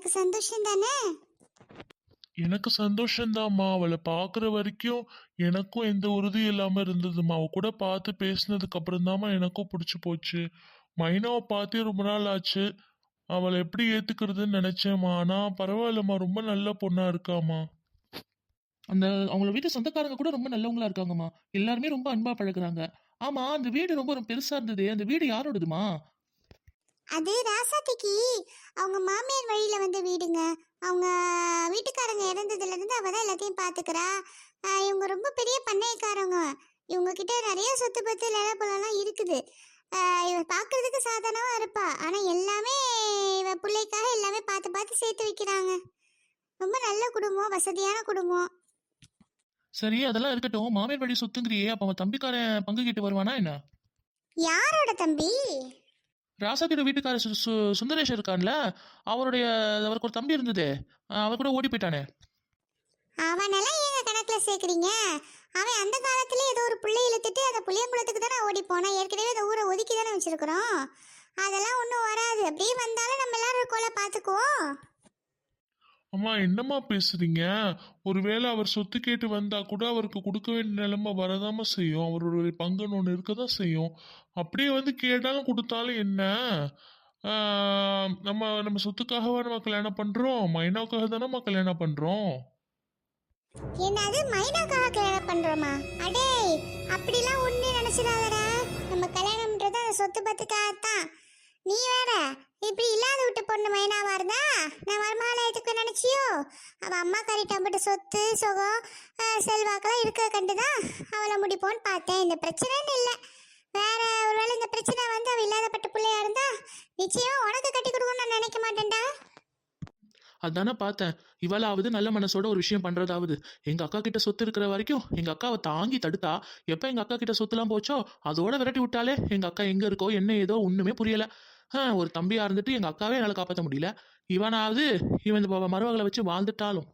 உனக்கு சந்தோஷம் தானே எனக்கு சந்தோஷம்தாம்மா. அவளை பார்க்குற வரைக்கும் எனக்கும் எந்த உறுதியும் இல்லாமல் இருந்ததும்மா. அவ கூட பார்த்து பேசினதுக்கு அப்புறம் தாம்மா எனக்கும் பிடிச்சி போச்சு. மைனாவை பார்த்தே ரொம்ப நாள் ஆச்சு. அவளை எப்படி ஏத்துக்கிறதுன்னு நினைச்சேம்மா. ஆனா பரவாயில்லம்மா. ரொம்ப நல்ல பொண்ணா இருக்காம்மா. அந்த அவங்கள வீட்டு சொந்தக்காரங்க கூட ரொம்ப நல்லவங்களா இருக்காங்கம்மா. எல்லாருமே ரொம்ப அன்பா பழகுறாங்க. ஆமா அந்த வீடு ரொம்ப ரொம்ப பெருசா இருந்தது. அந்த வீடு யாரோடதுமா அது ராசாத்திக்கு அவங்க மாமியார் வழியில வந்த வீடுங்க. அவங்க வீட்டுக்காரங்க இறந்ததுல இருந்து அவ தான் எல்லாத்தையும் பாத்துக்கிறா. ஆஹ் இவங்க ரொம்ப பெரிய பண்ணையக்காரங்க. இவங்க கிட்ட நிறைய சொத்து பத்து நிலப்பழம்லாம் இருக்குது. ஆஹ் இவ பாக்குறதுக்கு சாதாரணமா இருப்பா. ஆனா எல்லாமே இவ பிள்ளைக்காக எல்லாமே பார்த்து பார்த்து சேர்த்து வைக்கிறாங்க. ரொம்ப நல்ல குடும்பம் வசதியான குடும்பம். சரி அதெல்லாம் இருக்கட்டும். மாமியார் வழி சொத்துங்கிறியே. அப்ப அவன் தம்பிக்காரன் பங்கு கேட்டு வருவானா என்ன? யாரோட தம்பி? ராசாத்தியோட வீட்டுக்காரர் சு- சு- சுந்தரேஷ் இருக்கான்ல அவருடைய அவருக்கு ஒரு தம்பி இருந்ததே அவர் கூட ஓடி போயிட்டானே. அவனெல்லாம் ஏங்க கணக்குல சேர்க்குறீங்க? அவன் அந்த காலத்துல ஏதோ ஒரு புள்ளை இழுத்துட்டு அந்த புளியங்குளத்துக்கு தானே ஓடி போனான். ஏற்கனவே அந்த ஊரை ஒதுக்கி தானே வச்சிருக்கிறோம். அதெல்லாம் ஒன்றும் வராது. அப்படியே வந்தாலும் நம்ம எல்லாரும் இருக்கோல பார்த்துக்குவோம். அம்மா என்னம்மா பேசுறீங்க? ஒருவேளை அவர் சொத்து கேட்டு வந்தா கூட அவருக்கு கொடுக்க வேண்டிய நிலைமை வரதாம செய்யும். அவருடைய பங்குன்னு ஒன்று இருக்க தான் செய்யும். அப்படியே வந்து கேட்டாலும் கொடுத்தாலும் என்ன? நம்ம நம்ம சொத்துக்காகவா நம்ம கல்யாணம் பண்றோம்? மைனாவுக்காக தானே கல்யாணம் பண்றோம்? என்னது? மைனாக்காக கல்யாணம் பண்றோமா? அடே அப்படிலாம் ஒண்ணு நினைச்சிடாதடா. நம்ம கல்யாணம்ன்றது அந்த சொத்து பத்துக்காகத்தான். நீ வேற இப்படி இல்லாத விட்டு பொண்ணு மைனாவா இருந்தா? நான் வரமா? நினைச்சியோ அவ அம்மா கறிட்டம்பட்டு சொத்து சுகம் செல்வாக்கெல்லாம் இருக்க கண்டுதான் அவளை முடிப்போன்னு பார்த்தேன். இந்த பிரச்சனைன்னு இல்லை. வேற ஒருவேளை இந்த பிரச்சனை வந்து அவள் இல்லாதப்பட்ட பிள்ளையா இருந்தா நிச்சயமா உனக்கு கட்டி கொடுக்கணும்னு நான் நினைக்க மாட்டேன்டா. அதானே பார்த்தேன். இவளாவது நல்ல மனசோட ஒரு விஷயம் பண்றதாவது. எங்க அக்கா கிட்ட சொத்து இருக்கிற வரைக்கும் எங்க அக்காவை தாங்கி தடுத்தா எப்ப எங்க அக்கா கிட்ட சொத்துலாம் போச்சோ அதோட விரட்டி விட்டாலே எங்க அக்கா எங்க இருக்கோ என்ன ஏதோ ஒண்ணுமே புரியல. ஒரு தம்பியா இருந்துட்டு எங்க அக்காவே என்னால காப்பாற்ற முடியல. இவனாவது இவன் இந்த மருமகளை வச்சு வாழ்ந்துட்டாலும்.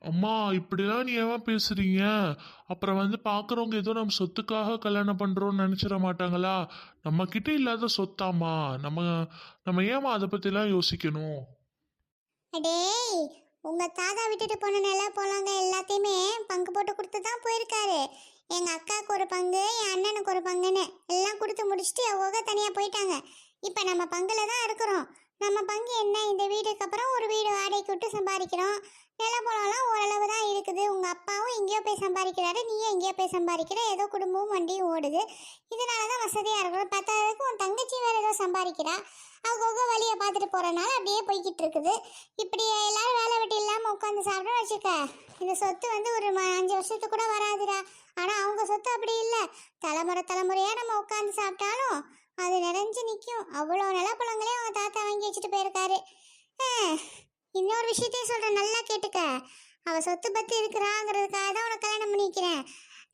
அம்மா இப்படிலாம் நீ ஏன் பேசுறீங்க? அப்புறம் வந்து பாக்குறவங்க ஏதோ நம்ம சொத்துக்காக கல்யாணம் பண்றோம்னு நினைச்சிட மாட்டாங்களா? நம்ம கிட்ட இல்லாத சொத்தாம்மா. நம்ம நம்ம ஏமா அதை பத்திலாம் யோசிக்கணும்? அடேய் உங்க தாத்தா விட்டுட்டு போன நில போலாங்க. எல்லாத்தையுமே பங்கு போட்டு கொடுத்து தான் போயிருக்காரு. எங்க அக்காவுக்கு ஒரு பங்கு என் அண்ணனுக்கு ஒரு பங்குன்னு எல்லாம் கொடுத்து முடிச்சுட்டு அவங்க தனியா போயிட்டாங்க. இப்போ நம்ம பங்குல தான் இருக்கிறோம். நம்ம பங்கு என்ன? இந்த வீடுக்கு அப்புறம் ஒரு வீடு வாடகைக்கு விட்டு சம்பாதிக்கிறோம். நிலப்பழம்லாம் ஓரளவு தான் இருக்குது. உங்கள் அப்பாவும் எங்கேயோ போய் சம்பாதிக்கிறாரு. நீயும் எங்கேயோ போய் சம்பாதிக்கிற ஏதோ குடும்பமும் வண்டியும் ஓடுது. இதனால தான் வசதியாக இருக்கிறோம். பத்தாவதுக்கு உன் தங்கச்சி வேறு ஏதோ சம்பாதிக்கிறா. அவங்க வழியை பார்த்துட்டு போகிறனால அப்படியே போய்கிட்டு இருக்குது. இப்படி எல்லாரும் வேலை வெட்டி இல்லாமல் உட்காந்து சாப்பிட வச்சுக்க. இந்த சொத்து வந்து ஒரு அஞ்சு வருஷத்துக்கு கூட வராதுடா. ஆனால் அவங்க சொத்து அப்படி இல்லை. தலைமுறை தலைமுறையாக நம்ம உட்காந்து சாப்பிட்டாலும் அது நிறைஞ்சு நிற்கும் அவ்வளோ நிலப்பழங்களையும் அவங்க தாத்தா வாங்கி வச்சுட்டு போயிருக்காரு. இன்னொரு விஷயத்தையும் சொல்கிறேன் நல்லா கேட்டுக்க. அவள் சொத்து பற்றி இருக்கிறாங்கிறதுக்காக தான் உனக்கு கல்யாணம் பண்ணி வைக்கிறேன்.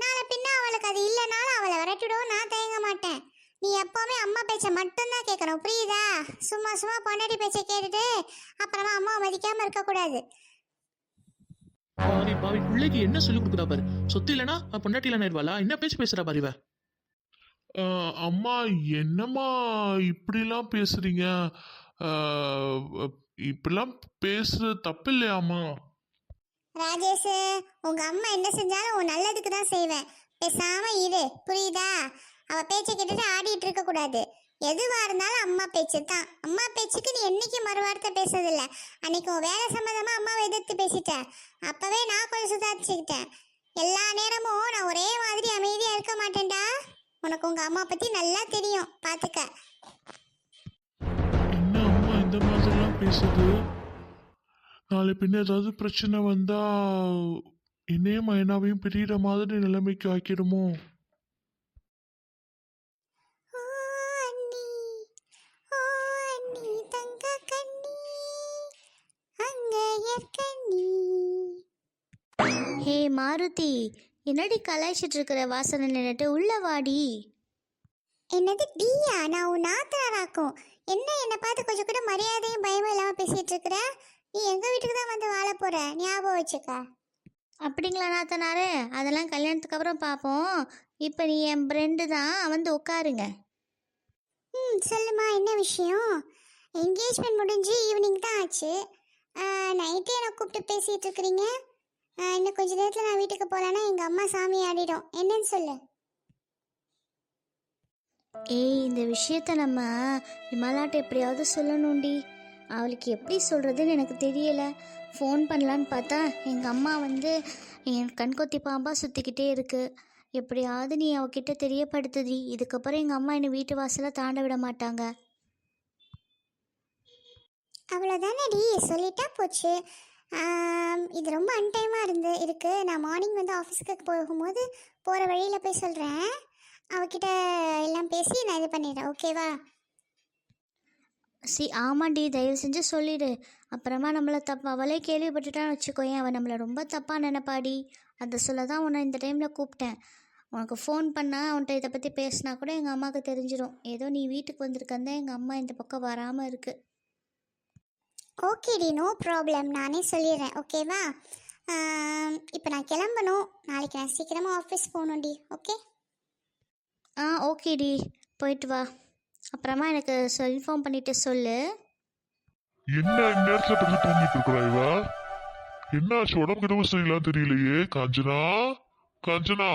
நாளை பின்ன அவளுக்கு அது இல்லைனாலும் அவளை விரட்டிடவும். நான் தயங்க மாட்டேன். நீ எப்போவுமே அம்மா பேச்சை மட்டும்தான் கேட்கணும் புரியுதா? சும்மா சும்மா பொண்டாட்டி பேச்சை கேட்டுட்டு அப்புறமா அம்மாவை மதிக்காமல் இருக்கக்கூடாது. பாவி பாவி பிள்ளைக்கு என்ன சொல்லி கொடுக்குறா பாரு? சொத்து இல்லைனா பொண்டாட்டி இல்லைன்னா இருவாளா என்ன பேச்சு பேசுகிறா பாரு அம்மா என்னம்மா இப்படிலாம் பேசுறீங்க? இப்படிலாம் பேசுறது தப்பு இல்லையாம்மா ராஜேஷ் உங்க அம்மா என்ன செஞ்சாலும் உன் நல்லதுக்கு தான் செய்வேன். பேசாம இரு புரியுதா? அவ பேச்சை கேட்டுட்டு ஆடிட்டு இருக்க கூடாது. எதுவா இருந்தாலும் அம்மா பேச்சு தான். அம்மா பேச்சுக்கு நீ என்னைக்கு மறுவார்த்தை பேசுறதில்ல. அன்னைக்கு உன் வேலை சம்மந்தமா அம்மாவை எதிர்த்து பேசிட்டேன் அப்பவே நான் கொஞ்சம் சுதாரிச்சுக்கிட்டேன். எல்லா நேரமும் நான் ஒரே மாதிரி அமைதியா இருக்க மாட்டேன்டா. உனக்கு உங்க அம்மா பத்தி நல்லா தெரியும். பாத்துக்க. என்ன அம்மா இந்த மாதிரிலாம் பேசுது? நாளை பின்ன ஏதாவது பிரச்சனை வந்தா என்னையும் மைனாவையும் பிரியிற மாதிரி நிலைமைக்கு ஆக்கிடுமோ? ஹே மாருதி என்னடி கலாய்ச்சிட்டு இருக்கிற வாசனை நின்னுட்டு உள்ள வாடி. என்னது டீயா? நான் உன் நாத்தனாராக்கும். என்ன என்னை பார்த்து கொஞ்சம் கூட மரியாதையும் பயமும் இல்லாம பேசிட்டு இருக்கிற? நீ எங்க வீட்டுக்கு தான் வந்து வாழ போற? ஞாபகம் வச்சுக்க. அப்படிங்களா நாத்தனாரே? அதெல்லாம் கல்யாணத்துக்கு அப்புறம் பார்ப்போம் இப்போ நீ என் ஃப்ரெண்டு தான் வந்து உட்காருங்க ம் சொல்லுமா என்ன விஷயம்? என்கேஜ்மெண்ட் முடிஞ்சு ஈவினிங் தான் ஆச்சு. நைட்டே என்னை கூப்பிட்டு பேசிட்டு இருக்கிறீங்க? இன்னும் கொஞ்ச நேரத்தில் நான் வீட்டுக்கு போகலன்னா எங்கள் அம்மா சாமி ஆடிடும். என்னன்னு சொல்லு. ஏய் இந்த விஷயத்த நம்ம விமலாட்ட எப்படியாவது சொல்லணும்டி. அவளுக்கு எப்படி சொல்கிறதுன்னு எனக்கு தெரியல. ஃபோன் பண்ணலான்னு பார்த்தா எங்கள் அம்மா வந்து என் கண்கொத்தி பாம்பாக சுற்றிக்கிட்டே இருக்கு. எப்படியாவது நீ அவகிட்ட தெரியப்படுத்துதி இதுக்கப்புறம் எங்கள் அம்மா என்னை வீட்டு வாசலை தாண்ட விட மாட்டாங்க. அவ்வளோதானடி சொல்லிட்டா போச்சு. இது ரொம்ப அன்டைமாக இருந்து இருக்குது நான் மார்னிங் வந்து ஆஃபீஸ்க்கு போகும்போது போகிற வழியில் போய் சொல்கிறேன் அவகிட்ட எல்லாம் பேசி நான் இது பண்ணிடுறேன். ஓகேவா சி ஆமாண்டி தயவு செஞ்சு சொல்லிடு. அப்புறமா நம்மளை தப்பு அவளே கேள்விப்பட்டுட்டான்னு வச்சுக்கோயேன். அவள் நம்மளை ரொம்ப தப்பாக நினைப்பாடி. அதை சொல்ல தான் உன்னை இந்த டைமில் கூப்பிட்டேன். உனக்கு ஃபோன் பண்ணால் அவன்கிட்ட இதை பற்றி பேசினா கூட எங்கள் அம்மாவுக்கு தெரிஞ்சிடும் ஏதோ நீ வீட்டுக்கு வந்திருக்கந்தான் எங்கள் அம்மா இந்த பக்கம் வராமல் இருக்குது ஓகேடி நோ ப்ராப்ளம் நானே சொல்லிடுறேன் ஓகேவா இப்போ நான் கிளம்பணும். நாளைக்கு நான் சீக்கிரமாக ஆஃபீஸ் போகணும்டி ஓகே ஆ ஓகேடி போயிட்டு வா. அப்புறமா எனக்கு சொல் இன்ஃபார்ம் பண்ணிட்டு சொல்லு. என்ன இந்நேரத்துல படுத்து தூங்கிட்டு இருக்கிறா இவ? என்ன ஆச்சு? உடம்புக்கு எதுவும் சரியில்லாம் தெரியலையே காஞ்சனா? காஞ்சனா?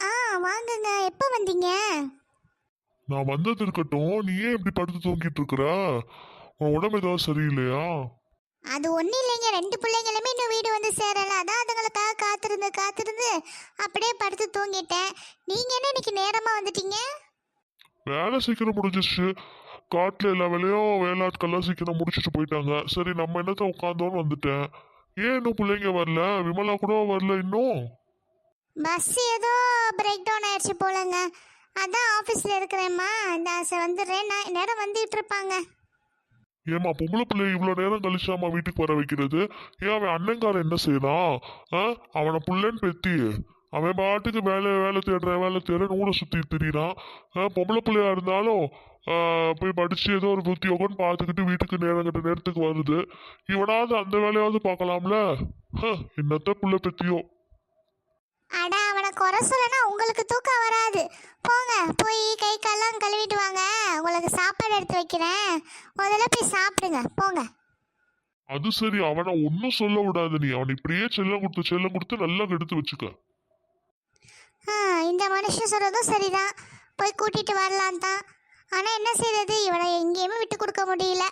ஆ வாங்குங்க. எப்போ வந்தீங்க? நான் வந்தது இருக்கட்டும். நீ ஏன் இப்படி படுத்து தூங்கிட்டு இருக்கிற? உன் உடம்பு ஏதாவது சரியில்லையா? அது ஒன்றும் இல்லைங்க. ரெண்டு பிள்ளைங்களுமே இன்னும் வீடு வந்து சேரல. அதான் அதுங்களுக்காக காத்திருந்து காத்திருந்து அப்படியே படுத்து தூங்கிட்டேன். நீங்கள் என்ன இன்னைக்கு நேரமாக வந்துட்டீங்க? வேலை சீக்கிரம் முடிஞ்சிச்சு காட்டுல எல்லா வேலையும் வேலாட்கள்லாம் சீக்கிரம் முடிச்சிட்டு போயிட்டாங்க. சரி நம்ம என்னத்த உட்காந்தோன்னு வந்துட்டேன். ஏன் இன்னும் பிள்ளைங்க வரல? விமலா கூட வரல இன்னும்? பஸ் ஏதோ பிரேக் டவுன் ஆயிடுச்சு போலங்க. அதான் ஆஃபீஸில் இருக்கிறேம்மா. இந்த சரி வந்துடுறேன். நான் நேரம் வந்துட்டு இருப்பாங்க. ஏமா பொம்பளை பிள்ளை இவ்வளோ நேரம் கழிச்சாமா வீட்டுக்கு வர வைக்கிறது? ஏன் அவன் அண்ணங்காரன் என்ன செய்யறான்? ஆ? அவனை புள்ளன்னு பெத்தி அவன் பாட்டுக்கு வேலை வேலை தேடுற வேலை தேடுறேன் ஊரை சுற்றி திரியிறான். பொம்பளை பிள்ளையா இருந்தாலும் போய் படிச்சு ஏதோ ஒரு உத்தியோகம்னு பார்த்துக்கிட்டு வீட்டுக்கு நேரம் கட்ட நேரத்துக்கு வருது. இவனாவது அந்த வேலையாவது பார்க்கலாம்ல? ஹ, என்னத்த புள்ள பெத்தியோ? அடா குறை சொல்லனா உங்களுக்கு தூக்கம் வராது. போங்க போய் கை கால்லாம் கழுவிட்டு வாங்க. உங்களுக்கு சாப்பாடு எடுத்து வைக்கிறேன். முதல்ல போய் சாப்பிடுங்க. போங்க. அது சரி அவனை ஒன்றும் சொல்ல விடாது நீ. அவனை இப்படியே செல்லம் கொடுத்து செல்லம் கொடுத்து நல்லா கெடுத்து வச்சுக்க. ஆ, இந்த மனுஷன் சொல்றதும் சரிதான். போய் கூட்டிட்டு வரலாம் தான். ஆனா என்ன செய்யறது இவனை எங்கேயுமே விட்டு கொடுக்க முடியல.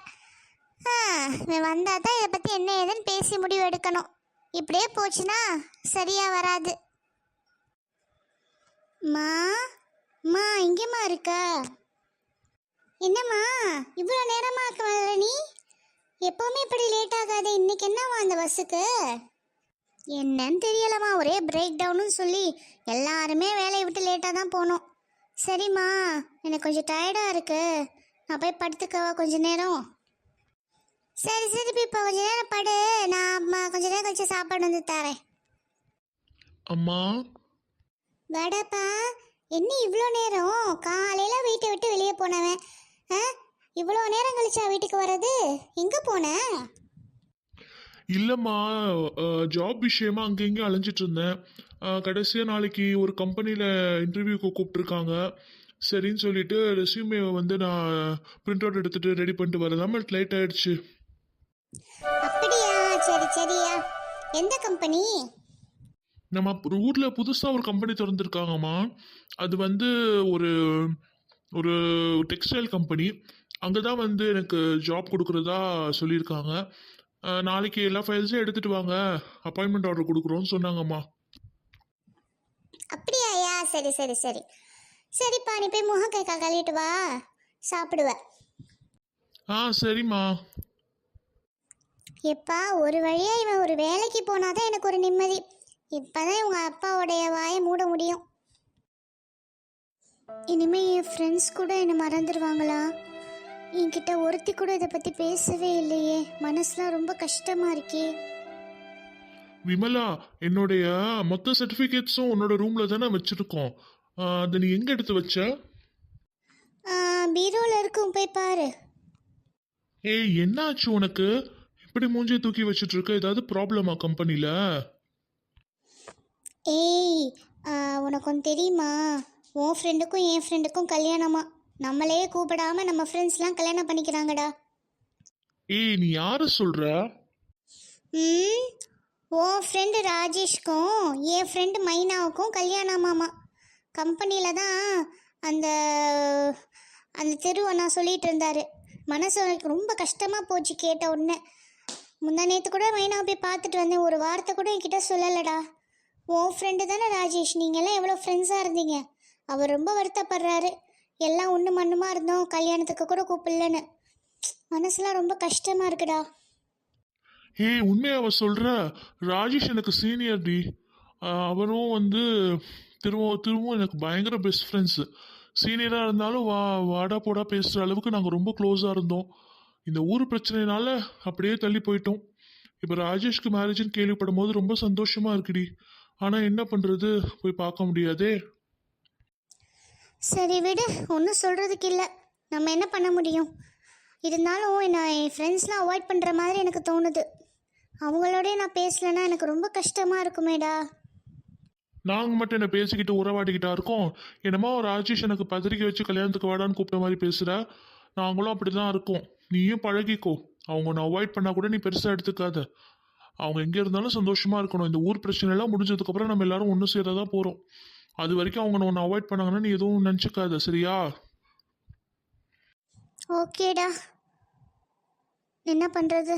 இவன் வந்தா தான் இதை பத்தி என்ன ஏதுன்னு பேசி முடிவு எடுக்கணும். இப்படியே போச்சுன்னா சரியா வராது. மா மா இங்கேம்மா இருக்க. என்னம்மா இவ்வளோ நேரமா வர நீ? எப்போவுமே இப்படி லேட் ஆகாது இன்னைக்கு என்னவா அந்த பஸ்ஸுக்கு? என்னன்னு தெரியலம்மா ஒரே பிரேக் டவுன்னு சொல்லி எல்லாருமே வேலையை விட்டு லேட்டாக தான் போனோம். சரிம்மா எனக்கு கொஞ்சம் டயர்டாக இருக்கு. நான் போய் படுத்துக்கவா கொஞ்ச நேரம்? சரி சரி இப்போ கொஞ்ச நேரம் படு. நான் அம்மா கொஞ்ச நேரம் கழிச்சு சாப்பாடு வந்து தரேன். அம்மா வாடாப்பா என்ன இவ்வளோ நேரம்? காலையில் வீட்டை விட்டு வெளியே போனவன். ஆ இவ்வளோ நேரம் கழிச்சா வீட்டுக்கு வர்றது? எங்கே போன? இல்லைம்மா ஜாப் விஷயமா அங்கே இங்கே அலைஞ்சிட்டு இருந்தேன். கடைசியாக நாளைக்கு ஒரு கம்பெனியில் இன்டர்வியூக்கு கூப்பிட்ருக்காங்க சரின்னு சொல்லிட்டு ரெஸ்யூமே வந்து நான் பிரிண்ட் அவுட் எடுத்துகிட்டு ரெடி பண்ணிட்டு வரதாம லேட் ஆயிடுச்சு. அப்படியா? சரி சரியா. எந்த கம்பெனி நம்ம ஊரில் புதுசாக ஒரு கம்பெனி திறந்துருக்காங்கம்மா. அது வந்து ஒரு ஒரு டெக்ஸ்டைல் கம்பெனி அங்கே தான் வந்து எனக்கு ஜாப் கொடுக்குறதா சொல்லியிருக்காங்க. அஹ், நாளைக்கு எல்லா ஃபைல்ஸும் எடுத்துகிட்டு வாங்க. Appointment order கொடுக்குறோன்னு சொன்னாங்கம்மா. அப்படியாயா சரி சரி சரி. சரிப்பா நீ போய் முகம் கை கால் கழுவிட்டு வா. சாப்பிடுவ. ஆ சரிம்மா. எப்பா ஒரு வழியா இவன் ஒரு வேலைக்கு போனாதான் எனக்கு ஒரு நிம்மதி. இப்பதான் இவங்க அப்பாவுடைய வாயை மூட முடியும். இனிமே என் ஃப்ரெண்ட்ஸ் கூட என்னை மறந்துடுவாங்களா என்கிட்ட ஒருத்தி கூட இதை பத்தி பேசவே இல்லையே. மனசுலாம் ரொம்ப கஷ்டமா இருக்கே. விமலா என்னுடைய மொத்த சர்டிஃபிகேட்ஸும் உன்னோட ரூமில் தானே வச்சுருக்கோம். அதை நீ எங்கே எடுத்து வச்ச? பீரோல இருக்கும் போய் பாரு. ஏய் என்ன ஆச்சு உனக்கு? இப்படி மூஞ்சியை தூக்கி வச்சுட்டு இருக்க? ஏதாவது ப்ராப்ளமா கம்பெனியில் ஏய் ஆ, உனக்கு ஒன்று தெரியுமா? உன் ஃப்ரெண்டுக்கும் என் ஃப்ரெண்டுக்கும் கல்யாணமா? நம்மளே கூப்பிடாம நம்ம ஃப்ரெண்ட்ஸ்லாம் கல்யாணம் பண்ணிக்கிறாங்கடா. ஏய் நீ யாரு சொல்ற? ம் உன் ஃப்ரெண்டு ராஜேஷ்க்கும் என் ஃப்ரெண்டு மைனாவுக்கும் கல்யாணமாமா. கம்பெனியில் தான் அந்த அந்த தெருவை நான் சொல்லிட்டு இருந்தாரு. மனசு எனக்கு ரொம்ப கஷ்டமாக போச்சு கேட்ட உடனே. முந்தா நேற்று கூட மைனாவை போய் பார்த்துட்டு வந்தேன். ஒரு வார்த்தை கூட என்கிட்ட சொல்லலடா. உன் ஃப்ரெண்டு தானே ராஜேஷ்? நீங்கள்லாம் எவ்வளோ ஃப்ரெண்ட்ஸாக இருந்தீங்க. அவர் ரொம்ப வருத்தப்படுறாரு. எல்லாம் ஒன்று மண்ணுமா இருந்தோம். கல்யாணத்துக்கு கூட கூப்பிடலன்னு. மனசுலாம் ரொம்ப கஷ்டமாக இருக்குடா. ஏய் உண்மையா அவ சொல்ற? ராஜேஷ் எனக்கு சீனியர் டி. அவரும் வந்து திரும்ப திரும்பவும் எனக்கு பயங்கர பெஸ்ட் ஃப்ரெண்ட்ஸு சீனியராக இருந்தாலும் வா வாடா போடா பேசுகிற அளவுக்கு நாங்கள் ரொம்ப க்ளோஸாக இருந்தோம். இந்த ஊர் பிரச்சனையினால அப்படியே தள்ளி போயிட்டோம். இப்போ ராஜேஷ்க்கு மேரேஜ்னு கேள்விப்படும் போது ரொம்ப சந்தோஷமாக இருக்குடி. ஆனால் என்ன பண்ணுறது போய் பார்க்க முடியாதே. சரி விடு ஒன்றும் சொல்கிறதுக்கு இல்லை. நம்ம என்ன பண்ண முடியும்? இருந்தாலும் என்ன என் ஃப்ரெண்ட்ஸ்லாம் அவாய்ட் பண்ணுற மாதிரி எனக்கு தோணுது. அவங்களோடய நான் பேசலைன்னா எனக்கு ரொம்ப கஷ்டமாக இருக்குமேடா. நாங்கள் மட்டும் என்ன பேசிக்கிட்டு உறவாடிக்கிட்டா இருக்கோம்? என்னமோ ராஜேஷ் எனக்கு பத்திரிக்கை வச்சு கல்யாணத்துக்கு வாடான்னு கூப்பிட்ட மாதிரி பேசுகிற நாங்களும் அப்படி தான் இருக்கோம். நீயும் பழகிக்கோ. அவங்க உன்னை அவாய்ட் பண்ணால் கூட நீ பெருசாக எடுத்துக்காத. அவங்க எங்கே இருந்தாலும் சந்தோஷமாக இருக்கணும். இந்த ஊர் பிரச்சனை எல்லாம் முடிஞ்சதுக்கப்புறம் நம்ம எல்லாரும் ஒன்று சேரதான் போகிறோம் அது வரைக்கும் அவங்க ஒன்று அவாய்ட் பண்ணாங்கன்னா நீ எதுவும் நினச்சிக்காத சரியா? ஓகேடா என்ன பண்ணுறது